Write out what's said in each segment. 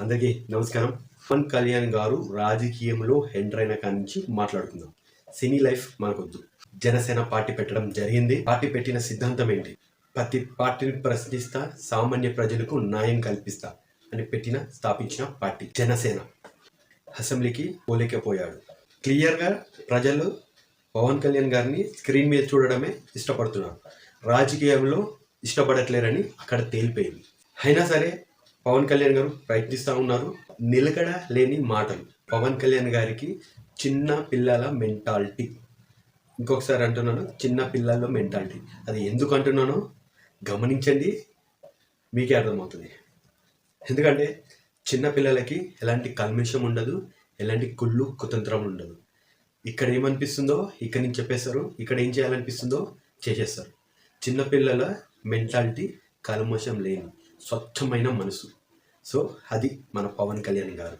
అందరికీ నమస్కారం. పవన్ కళ్యాణ్ గారు రాజకీయంలో ఎంటర్ అయిన కాడి నుంచి మాట్లాడుకుందాం. సినీ లైఫ్ మనకొద్దు. జనసేన పార్టీ పెట్టడం జరిగింది. పార్టీ పెట్టిన సిద్ధాంతం ఏంటి? ప్రతి పార్టీని ప్రశ్నిస్తా సామాన్య ప్రజలకు న్యాయం కల్పిస్తా అని పెట్టిన స్థాపించిన పార్టీ జనసేన. అసెంబ్లీకి పోలేకపోయాడు. క్లియర్గా ప్రజలు పవన్ కళ్యాణ్ గారిని స్క్రీన్ మీద చూడడమే ఇష్టపడుతున్నారు. రాజకీయంలో ఇష్టపడట్లేరని అక్కడ తేలిపోయింది. అయినా సరే పవన్ కళ్యాణ్ గారు ప్రయత్నిస్తూ ఉన్నారు. నిలకడ లేని మాటలు. పవన్ కళ్యాణ్ గారికి చిన్న పిల్లల మెంటాలిటీ. ఇంకొకసారి అంటున్నాను చిన్న పిల్లల మెంటాలిటీ. అది ఎందుకు అంటున్నానో గమనించండి మీకే అర్థమవుతుంది. ఎందుకంటే చిన్న పిల్లలకి ఎలాంటి కల్మిషం ఉండదు ఎలాంటి కుళ్ళు కుతంత్రం ఉండదు. ఇక్కడ ఏమనిపిస్తుందో ఇక్కడ నుంచి చెప్పేస్తారు ఇక్కడ ఏం చేయాలనిపిస్తుందో చేసేస్తారు. చిన్నపిల్లల మెంటాలిటీ కల్మషం లేని స్వచ్ఛమైన మనసు. సో అది మన పవన్ కళ్యాణ్ గారు.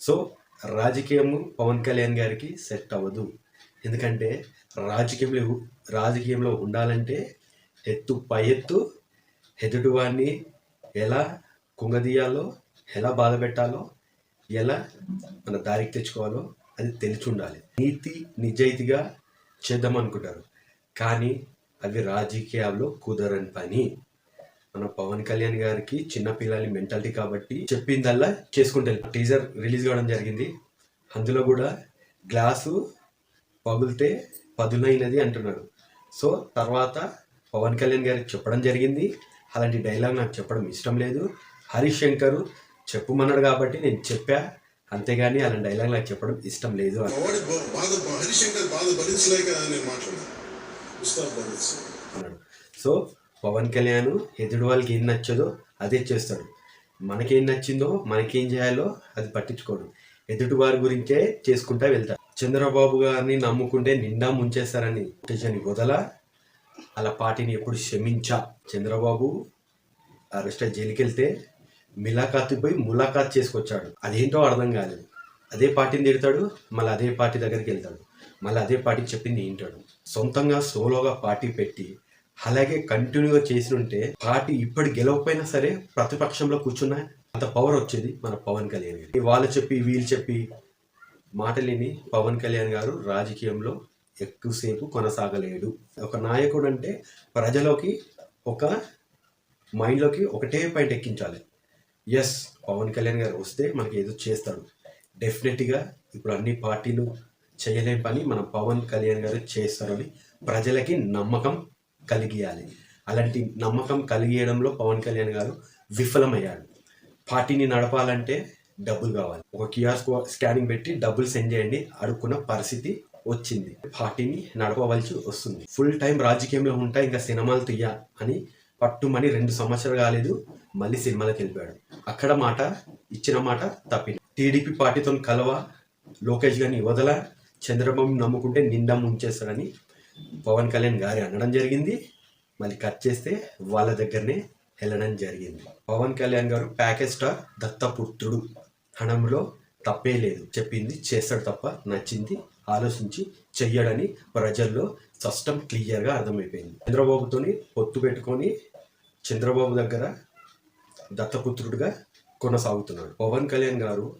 సో రాజకీయము పవన్ కళ్యాణ్ గారికి సెట్ అవ్వదు. ఎందుకంటే రాజకీయంలో రాజకీయంలో ఉండాలంటే ఎత్తు పై ఎత్తు ఎదుటివాడిని ఎలా కుంగదీయాలో ఎలా బాధ పెట్టాలో ఎలా మన దారికి తెచ్చుకోవాలో అది తెలిసి ఉండాలి నీతి నిజాయితీగా చేద్దాం అనుకుంటారు. కానీ అవి రాజకీయాల్లో కుదరని పని. మన పవన్ కళ్యాణ్ గారికి చిన్న పిల్లల మెంటాలిటీ కాబట్టి చెప్పిందల్లా చేసుకుంటే టీజర్ రిలీజ్ కావడం జరిగింది. అందులో కూడా గ్లాసు పగులితే పదునైనది అంటున్నాడు. సో తర్వాత పవన్ కళ్యాణ్ గారికి చెప్పడం జరిగింది. అలాంటి డైలాగ్ నాకు చెప్పడం ఇష్టం లేదు. హరీష్ శంకర్ చెప్పమన్నాడు కాబట్టి నేను చెప్పా. అంతేగాని అలాంటి డైలాగ్ నాకు చెప్పడం ఇష్టం లేదు అన్నాడు. సో పవన్ కళ్యాణ్ ఎదుటి వాళ్ళకి ఏం నచ్చదో అదే చేస్తాడు. మనకేం నచ్చిందో మనకేం చేయాలో అది పట్టించుకోడు. ఎదుటి వారి గురించే చేసుకుంటా వెళ్తాడు. చంద్రబాబు గారిని నమ్ముకుంటే నిండా ముంచేస్తారని ఉద్దేశాన్ని వదల అలా పార్టీని ఎప్పుడు క్షమించా? చంద్రబాబు అరెస్ట్ అయ్యి జైలుకి వెళ్తే పోయి ములాఖాత్ చేసుకొచ్చాడు. అదేంటో అర్థం కాలేదు. అదే పార్టీని తిడతాడు మళ్ళీ అదే పార్టీ దగ్గరికి వెళ్తాడు. మళ్ళీ అదే పార్టీ చెప్పింది వింటాడు సొంతంగా సోలోగా పార్టీ పెట్టి అలాగే కంటిన్యూగా చేసి ఉంటే పార్టీ ఇప్పటి గెలవకపోయినా సరే ప్రతిపక్షంలో కూర్చున్నా అంత పవర్ వచ్చేది మన పవన్ కళ్యాణ్ గారి వాళ్ళు చెప్పి వీళ్ళు చెప్పి మాటలేని పవన్ కళ్యాణ్ గారు రాజకీయంలో ఎక్కువసేపు కొనసాగలేడు. ఒక నాయకుడు అంటే ప్రజలోకి ఒక మైండ్లోకి ఒకటే పాయింట్ ఎక్కించాలి. ఎస్ పవన్ కళ్యాణ్ గారు వస్తే మనకి ఏదో చేస్తాడు డెఫినెట్గా ఇప్పుడు అన్ని పార్టీలు చేయలేని పని మన పవన్ కళ్యాణ్ గారు చేస్తారని ప్రజలకి నమ్మకం కలిగియాలి. అలాంటి నమ్మకం కలిగియడంలో పవన్ కళ్యాణ్ గారు విఫలమయ్యాడు పార్టీని నడపాలంటే డబ్బులు కావాలి. ఒక క్యూఆర్ స్కానింగ్ పెట్టి డబ్బులు సెండ్ చేయండి. అడుక్కున్న పరిస్థితి వచ్చింది. పార్టీని నడపవలసి వస్తుంది. ఫుల్ టైం రాజకీయంలో ఉంటా ఇంకా సినిమాలు తీయ అని పట్టుమని రెండు సంవత్సరాలు కాలేదు మళ్ళీ సినిమాలకు వెళ్ళిపోయాడు. అక్కడ మాట ఇచ్చిన మాట తప్పింది టీడీపీ పార్టీతో కలవ లోకేష్ గారిని వదల చంద్రబాబు నమ్ముకుంటే నిండా ముంచేస్తాడని పవన్ కళ్యాణ్ గారి అనడం జరిగింది. మళ్ళీ కట్ చేస్తే వాళ్ళ దగ్గరనే వెళ్ళడం జరిగింది. పవన్ కళ్యాణ్ గారు ప్యాకేజ్ స్టార్ దత్తపుత్రుడు. హణంలో తప్పే లేదు. చెప్పింది చేస్తాడు తప్ప నచ్చింది ఆలోచించి చెయ్యడని ప్రజల్లో స్పష్టం క్లియర్గా అర్థమైపోయింది. చంద్రబాబుతోని పొత్తు పెట్టుకొని చంద్రబాబు దగ్గర దత్తపుత్రుడిగా కొనసాగుతున్నాడు. పవన్ కళ్యాణ్ గారు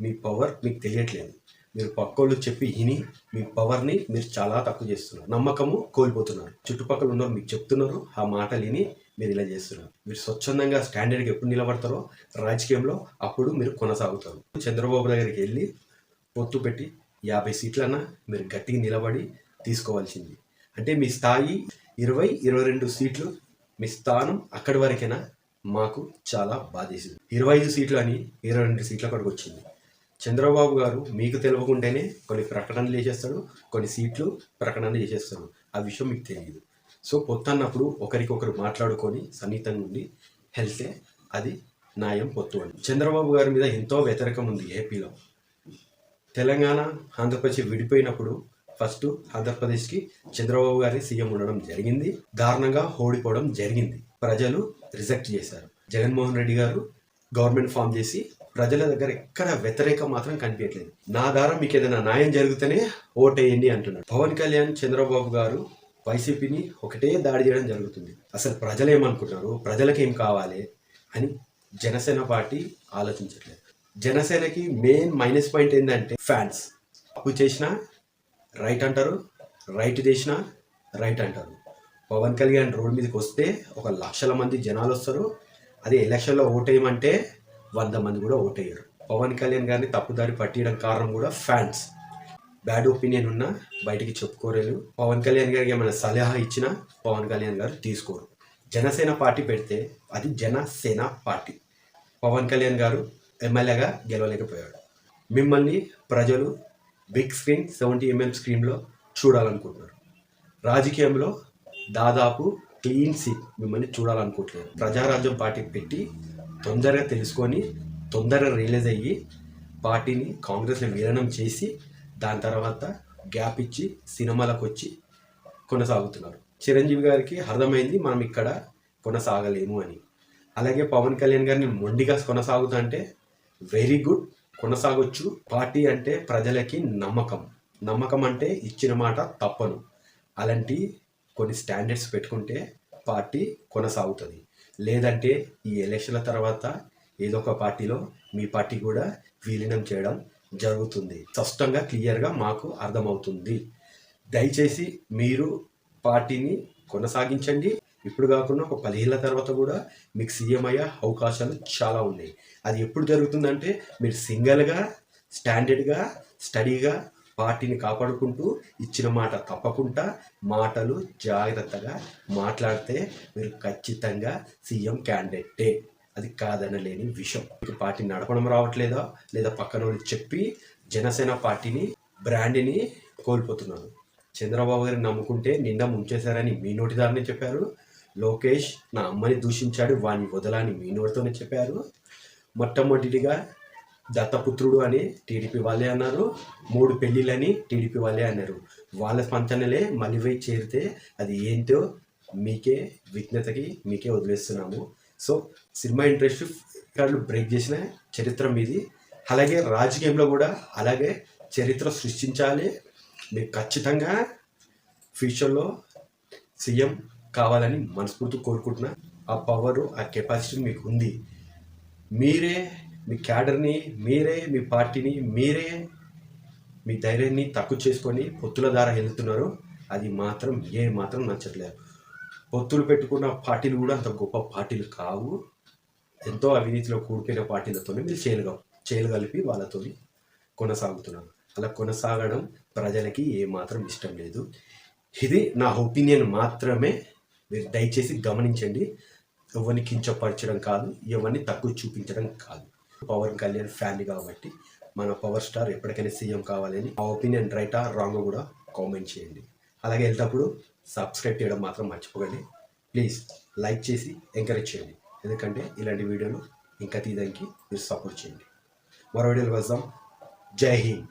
మీ పవర్ మీకు తెలియట్లేదు. మీరు పక్కోళ్ళు చెప్పి విని మీ పవర్ని మీరు చాలా తక్కువ చేస్తున్నారు. నమ్మకము కోల్పోతున్నారు. చుట్టుపక్కల ఉన్నవారు మీకు చెప్తున్నారు ఆ మాటలు విని మీరు ఇలా చేస్తున్నారు. మీరు స్వచ్ఛందంగా స్టాండర్డ్గా ఎప్పుడు నిలబడతారో రాజకీయంలో అప్పుడు మీరు కొనసాగుతారు. చంద్రబాబు దగ్గరికి వెళ్ళి పొత్తు పెట్టి యాభై సీట్లన్నా మీరు గట్టిగా నిలబడి తీసుకోవాల్సింది. అంటే మీ స్థాయి ఇరవై ఇరవై రెండు సీట్లు మీ స్థానం అక్కడి వరకైనా మాకు చాలా బాధేసింది. ఇరవై ఐదు సీట్లు అని ఇరవై రెండు సీట్ల అక్కడికి వచ్చింది చంద్రబాబు గారు మీకు తెలియకుండానే కొన్ని ప్రకటనలు చేసేస్తాడు కొన్ని సీట్లు ప్రకటనలు చేసేస్తాడు. ఆ విషయం మీకు తెలియదు. సో పొత్తు అన్నప్పుడు ఒకరికొకరు మాట్లాడుకొని సన్నిహితంగా ఉండి వెళ్తే అది న్యాయం పొత్తు అని చంద్రబాబు గారి మీద ఎంతో వ్యతిరేకం ఉంది ఏపీలో. తెలంగాణ ఆంధ్రప్రదేశ్ విడిపోయినప్పుడు ఫస్ట్ ఆంధ్రప్రదేశ్కి చంద్రబాబు గారి సీఎం ఉండడం జరిగింది. దారుణంగా ఓడిపోవడం జరిగింది. ప్రజలు రిజెక్ట్ చేశారు. జగన్మోహన్ రెడ్డి గారు గవర్నమెంట్ ఫామ్ చేసి ప్రజల దగ్గర ఎక్కడ వ్యతిరేకం మాత్రం కనిపించట్లేదు. నా ద్వారా మీకు ఏదైనా న్యాయం జరిగితేనే ఓటేయండి అంటున్నాడు. పవన్ కళ్యాణ్ చంద్రబాబు గారు వైసీపీని ఒకటే దాడి చేయడం జరుగుతుంది. అసలు ప్రజలు ఏమనుకుంటున్నారు ప్రజలకు ఏం కావాలి అని జనసేన పార్టీ ఆలోచించట్లేదు. జనసేనకి మెయిన్ మైనస్ పాయింట్ ఏంటంటే ఫ్యాన్స్. తప్పు చేసినా రైట్ అంటారు రైట్ చేసినా రైట్ అంటారు. పవన్ కళ్యాణ్ రోడ్ మీదకి వస్తే ఒక లక్షల మంది జనాలు వస్తారు. అదే ఎలక్షన్లో ఓటేయమంటే వంద మంది కూడా ఓటేయరు. పవన్ కళ్యాణ్ గారిని తప్పుదారి పట్టియడం కారణం కూడా ఫ్యాన్స్. బ్యాడ్ ఒపీనియన్ ఉన్నా బయటికి చెప్పుకోలేరు పవన్ కళ్యాణ్ గారికి ఏమైనా సలహా ఇచ్చినా పవన్ కళ్యాణ్ గారు తీసుకోరు. జనసేన పార్టీ పెడితే అది జనసేన పార్టీ. పవన్ కళ్యాణ్ గారు ఎమ్మెల్యేగా గెలవలేకపోయాడు. మిమ్మల్ని ప్రజలు బిగ్ స్క్రీన్ సెవెంటీ ఎంఎం స్క్రీన్లో చూడాలనుకుంటున్నారు. రాజకీయంలో దాదాపు క్లీన్ సీట్ మిమ్మల్ని చూడాలనుకోవట్లేదు ప్రజారాజ్యం పార్టీ పెట్టి తొందరగా తెలుసుకొని తొందరగా రిలీజ్ అయ్యి పార్టీని కాంగ్రెస్ని విలీనం చేసి దాని తర్వాత గ్యాప్ ఇచ్చి సినిమాలకు వచ్చి కొనసాగుతున్నారు. చిరంజీవి గారికి అర్థమైంది మనం ఇక్కడ కొనసాగలేము అని. అలాగే పవన్ కళ్యాణ్ గారిని మొండిగా కొనసాగుతా అంటే వెరీ గుడ్ కొనసాగొచ్చు. పార్టీ అంటే ప్రజలకి నమ్మకం. నమ్మకం అంటే ఇచ్చిన మాట తప్పను. అలాంటి కొన్ని స్టాండర్డ్స్ పెట్టుకుంటే పార్టీ కొనసాగుతుంది. లేదంటే ఈ ఎలక్షన్ల తర్వాత ఏదో ఒక పార్టీలో మీ పార్టీ కూడా విలీనం చేయడం జరుగుతుంది. స్పష్టంగా క్లియర్గా మాకు అర్థమవుతుంది. దయచేసి మీరు పార్టీని కొనసాగించండి. ఇప్పుడు కాకుండా ఒక పదిహేళ్ళ తర్వాత కూడా మీకు సీఎం అయ్యే అవకాశాలు చాలా ఉన్నాయి. అది ఎప్పుడు జరుగుతుందంటే మీరు సింగిల్గా స్టాండర్డ్గా స్టడీగా పార్టీని కాపాడుకుంటూ ఇచ్చిన మాట తప్పకుండా మాటలు జాగ్రత్తగా మాట్లాడితే మీరు ఖచ్చితంగా సీఎం క్యాండిడేటే. అది కాదనలేని విషయం. మీకు పార్టీ నడపడం రావట్లేదా? లేదా పక్కన వాళ్ళు చెప్పి జనసేన పార్టీని బ్రాండ్ని కోల్పోతున్నారు. చంద్రబాబు గారిని నమ్ముకుంటే నిండా ముంచేశారని మీ నోటిదారనే చెప్పారు. లోకేష్ నా అమ్మని దూషించాడు వాడిని వదలని మీ నోటితోనే చెప్పారు. మొట్టమొదటిగా దత్తపుత్రుడు అని టీడీపీ వాళ్ళే అన్నారు. మూడు పెళ్ళిళ్ళని టీడీపీ వాళ్ళే అన్నారు. వాళ్ళ స్పందనలే మళ్ళీ చేరితే అది ఏంటో మీకే విజ్ఞతకి మీకే వదిలేస్తున్నాము. సో సినిమా ఇండస్ట్రీ రికార్డులు బ్రేక్ చేసిన చరిత్ర మీది. అలాగే రాజకీయంలో కూడా అలాగే చరిత్ర సృష్టించాలి. మీరు ఖచ్చితంగా ఫ్యూచర్లో సీఎం కావాలని మనస్ఫూర్తి కోరుకుంటున్నా. ఆ పవరు ఆ కెపాసిటీ మీకు ఉంది. మీరే మీ క్యాడర్ని మీరే మీ పార్టీని మీరే మీ ధైర్యాన్ని తక్కువ చేసుకొని పొత్తుల ద్వారా వెళ్తున్నారు అది మాత్రం ఏ మాత్రం నచ్చట్లేదు. పొత్తులు పెట్టుకున్న పార్టీలు కూడా అంత గొప్ప పార్టీలు కావు. ఎంతో అవినీతిలో కూడిపోయిన పార్టీలతోనే మీరు చేయలుగా కలిపి వాళ్ళతో కొనసాగుతున్నారు. అలా కొనసాగడం ప్రజలకి ఏమాత్రం ఇష్టం లేదు. ఇది నా ఒపీనియన్ మాత్రమే. మీరు దయచేసి గమనించండి. ఎవరిని కించపరచడం కాదు ఎవరిని తక్కువ చూపించడం కాదు. పవన్ కళ్యాణ్ ఫ్యాన్ కాబట్టి మన పవర్ స్టార్ ఎప్పటికైనా సీఎం కావాలని ఆ ఒపీనియన్ రైటా రాంగ్ కూడా కామెంట్ చేయండి. అలాగే వెళ్తేప్పుడు సబ్స్క్రైబ్ చేయడం మాత్రం మర్చిపోకండి. ప్లీజ్ లైక్ చేసి ఎంకరేజ్ చేయండి. ఎందుకంటే ఇలాంటి వీడియోలు ఇంకా తీయడానికి మీరు సపోర్ట్ చేయండి. మరో వీడియోలు వస్తాం జై హింద్.